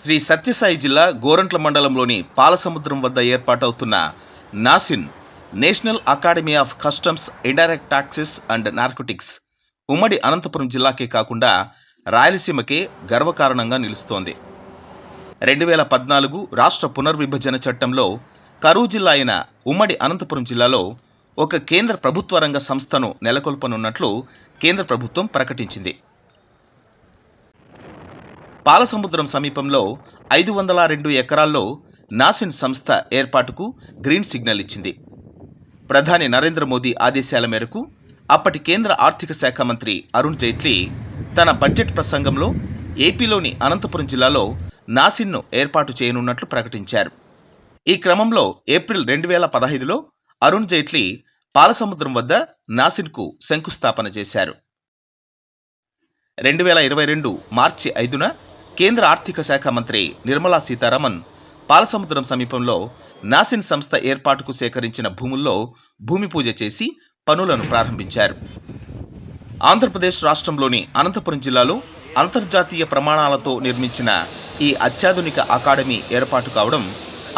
శ్రీ సత్యసాయి జిల్లా గోరంట్ల మండలంలోని పాలసముద్రం వద్ద ఏర్పాటవుతున్న NACIN national academy of customs indirect taxes and narcotics ఉమ్మడి అనంతపురం జిల్లాకే కాకుండా రాయలసీమకే గర్వకారణంగా నిలుస్తోంది. రెండు వేల పద్నాలుగు రాష్ట్ర పునర్విభజన చట్టంలో కరూరు జిల్లా అయిన ఉమ్మడి అనంతపురం జిల్లాలో ఒక కేంద్ర ప్రభుత్వ రంగ సంస్థను నెలకొల్పనున్నట్లు కేంద్ర ప్రభుత్వం ప్రకటించింది. పాలసముద్రం సమీపంలో ఐదు వందల రెండు ఎకరాల్లో నాసిన్ సంస్థ ఏర్పాటుకు గ్రీన్ సిగ్నల్ ఇచ్చింది. ప్రధాని నరేంద్ర మోదీ ఆదేశాల మేరకు అప్పటి కేంద్ర ఆర్థిక శాఖ మంత్రి అరుణ్ జైట్లీ తన బడ్జెట్ ప్రసంగంలో ఏపీలోని అనంతపురం జిల్లాలో నాసిన్ను ఏర్పాటు చేయనున్నట్లు ప్రకటించారు. ఈ క్రమంలో ఏప్రిల్ రెండు వేల పదహైదులో అరుణ్ జైట్లీ పాలసముద్రం వద్ద నాసిన్కు శంకుస్థాపన చేశారు. రెండు వేల ఇరవై రెండు మార్చి ఐదున కేంద్ర ఆర్థిక శాఖ మంత్రి నిర్మలా సీతారామన్ పాలసముద్రం సమీపంలో నాసిన్ సంస్థ ఏర్పాటుకు సేకరించిన భూముల్లో భూమి పూజ చేసి పనులను ప్రారంభించారు. ఆంధ్రప్రదేశ్ రాష్ట్రంలోని అనంతపురం జిల్లాలో అంతర్జాతీయ ప్రమాణాలతో నిర్మించిన ఈ అత్యాధునిక అకాడమీ ఏర్పాటు కావడం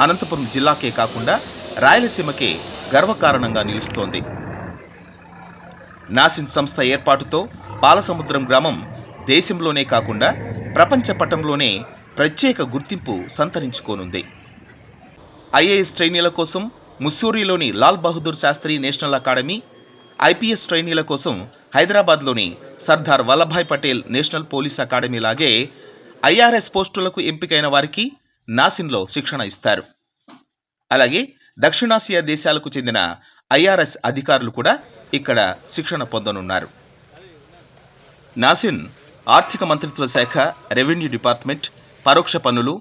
అనంతపురం జిల్లాకే కాకుండా రాయలసీమకే గర్వకారణంగా నిలుస్తోంది. నాసిన్ సంస్థ ఏర్పాటుతో పాలసముద్రం గ్రామం దేశంలోనే కాకుండా ప్రపంచ పటంలోనే ప్రత్యేక గుర్తింపు సంతరించుకోనుంది. ఐఏఎస్ ట్రైనీల కోసం ముస్సూరిలోని Lal Bahadur Shastri national academy IPS ట్రైనీల కోసం హైదరాబాద్లోని Sardar Vallabhbhai Patel national police academy లాగే ఐఆర్ఎస్ పోస్టులకు ఎంపికైన వారికి నాసిన్లో శిక్షణ ఇస్తారు. అలాగే దక్షిణాసియా దేశాలకు చెందిన ఐఆర్ఎస్ అధికారులు కూడా ఇక్కడ శిక్షణ పొందనున్నారు. నాసిన్ ఆర్థిక మంత్రిత్వ శాఖ రెవెన్యూ డిపార్ట్మెంట్ పరోక్ష పన్నులు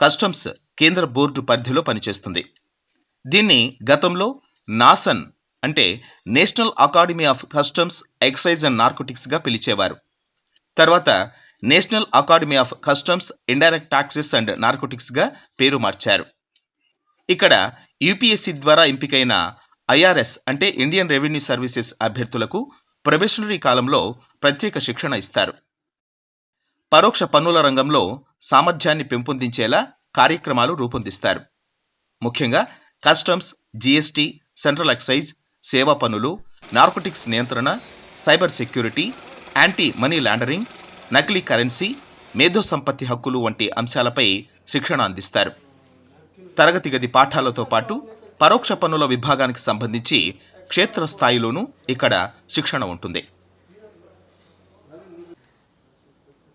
కస్టమ్స్ కేంద్ర బోర్డు పరిధిలో పనిచేస్తుంది. దీన్ని గతంలో నాసన్ అంటే national academy of customs excise and నార్కోటిక్స్గా పిలిచేవారు. తర్వాత national academy of customs indirect taxes and నార్కోటిక్స్గా పేరు మార్చారు. ఇక్కడ యూపీఎస్సీ ద్వారా ఎంపికైన ఐఆర్ఎస్ అంటే ఇండియన్ రెవెన్యూ సర్వీసెస్ అభ్యర్థులకు ప్రొబేషనరీ కాలంలో ప్రత్యేక శిక్షణ ఇస్తారు. పరోక్ష పన్నుల రంగంలో సామర్థ్యాన్ని పెంపొందించేలా కార్యక్రమాలు రూపొందిస్తారు. ముఖ్యంగా కస్టమ్స్ జీఎస్టీ సెంట్రల్ ఎక్సైజ్ సేవా పన్నులు నార్కోటిక్స్ నియంత్రణ cyber security anti money laundering నకిలీ కరెన్సీ మేధో సంపత్తి హక్కులు వంటి అంశాలపై శిక్షణ అందిస్తారు. తరగతి గది పాఠాలతో పాటు పరోక్ష పన్నుల విభాగానికి సంబంధించి క్షేత్రస్థాయిలోనూ ఇక్కడ శిక్షణ ఉంటుంది.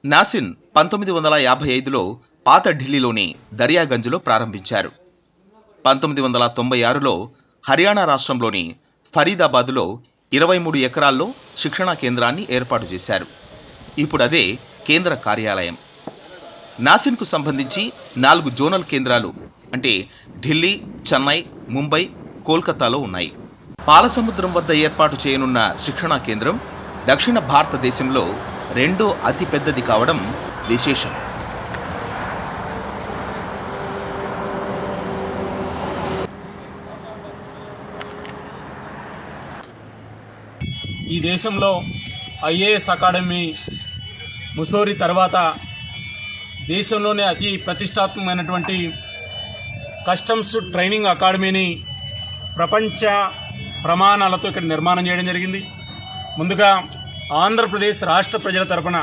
నాసిన్ పంతొమ్మిది వందల యాభై ఐదులో పాత ఢిల్లీలోని దర్యాగంజ్లో ప్రారంభించారు. పంతొమ్మిది వందల తొంభై ఆరులో హర్యానా రాష్ట్రంలోని ఫరీదాబాద్లో ఇరవై మూడు ఎకరాల్లో శిక్షణా కేంద్రాన్ని ఏర్పాటు చేశారు. ఇప్పుడు అదే కేంద్ర కార్యాలయం. నాసిన్కు సంబంధించి నాలుగు జోనల్ కేంద్రాలు అంటే ఢిల్లీ చెన్నై ముంబై కోల్కతాలో ఉన్నాయి. పాలసముద్రం వద్ద ఏర్పాటు చేయనున్న శిక్షణా కేంద్రం దక్షిణ భారతదేశంలో రెండో అతిపెద్దది కావడం విశేషం. ఈ దేశంలో ఐఏఎస్ అకాడమీ ముసోరి తర్వాత దేశంలోనే అతి ప్రతిష్టాత్మకమైనటువంటి కస్టమ్స్ ట్రైనింగ్ అకాడమీని ప్రపంచ ప్రమాణాలతో ఇక్కడ నిర్మాణం చేయడం జరిగింది. ముందుగా ఆంధ్రప్రదేశ్ రాష్ట్ర ప్రజల తరపున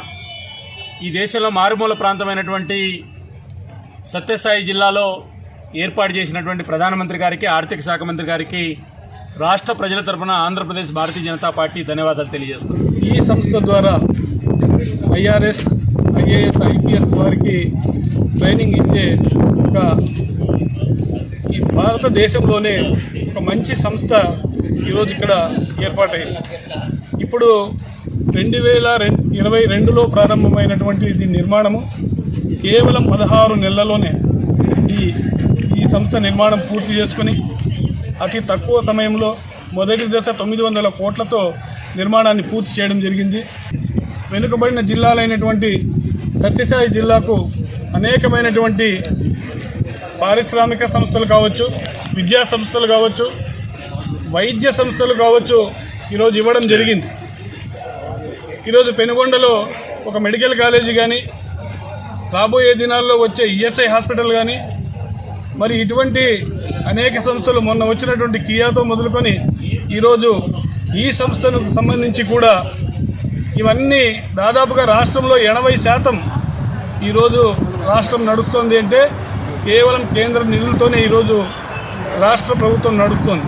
ఈ దేశంలో మారుమూల ప్రాంతమైనటువంటి సత్యసాయి జిల్లాలో ఏర్పాటు చేసినటువంటి ప్రధానమంత్రి గారికి ఆర్థిక శాఖ మంత్రి గారికి రాష్ట్ర ప్రజల తరపున ఆంధ్రప్రదేశ్ భారతీయ జనతా పార్టీ ధన్యవాదాలు తెలియజేస్తుంది ఈ సంస్థ ద్వారా ఐఆర్ఎస్ ఐఏఎస్ ఐపీఎస్ వారికి ట్రైనింగ్ ఇచ్చే ఒక ఈ భారతదేశంలోనే ఒక మంచి సంస్థ ఈరోజు ఇక్కడ ఏర్పాటైంది. ఇప్పుడు రెండు వేల ఇరవై రెండులో ప్రారంభమైనటువంటి దీని నిర్మాణము. కేవలం పదహారు నెలల్లోనే ఈ ఈ సంస్థ నిర్మాణం పూర్తి చేసుకొని అతి తక్కువ సమయంలో మొదటి దశ తొమ్మిది వందల కోట్లతో నిర్మాణాన్ని పూర్తి చేయడం జరిగింది. వెనుకబడిన జిల్లాలైనటువంటి సత్యసాయి జిల్లాకు అనేకమైనటువంటి పారిశ్రామిక సంస్థలు కావచ్చు విద్యా సంస్థలు కావచ్చు వైద్య సంస్థలు కావచ్చు ఈరోజు ఇవ్వడం జరిగింది. ఈరోజు పెనుగొండలో ఒక మెడికల్ కాలేజీ కానీ రాబోయే దినాల్లో వచ్చే ఈఎస్ఐ హాస్పిటల్ కానీ మరి ఇటువంటి అనేక సంస్థలు మొన్న వచ్చినటువంటి కియాతో మొదలుకొని ఈరోజు ఈ సంస్థను సంబంధించి కూడా ఇవన్నీ దాదాపుగా రాష్ట్రంలో ఎనభై శాతం ఈరోజు రాష్ట్రం నడుస్తుంది అంటే కేవలం కేంద్ర నిధులతోనే ఈరోజు రాష్ట్ర ప్రభుత్వం నడుస్తుంది.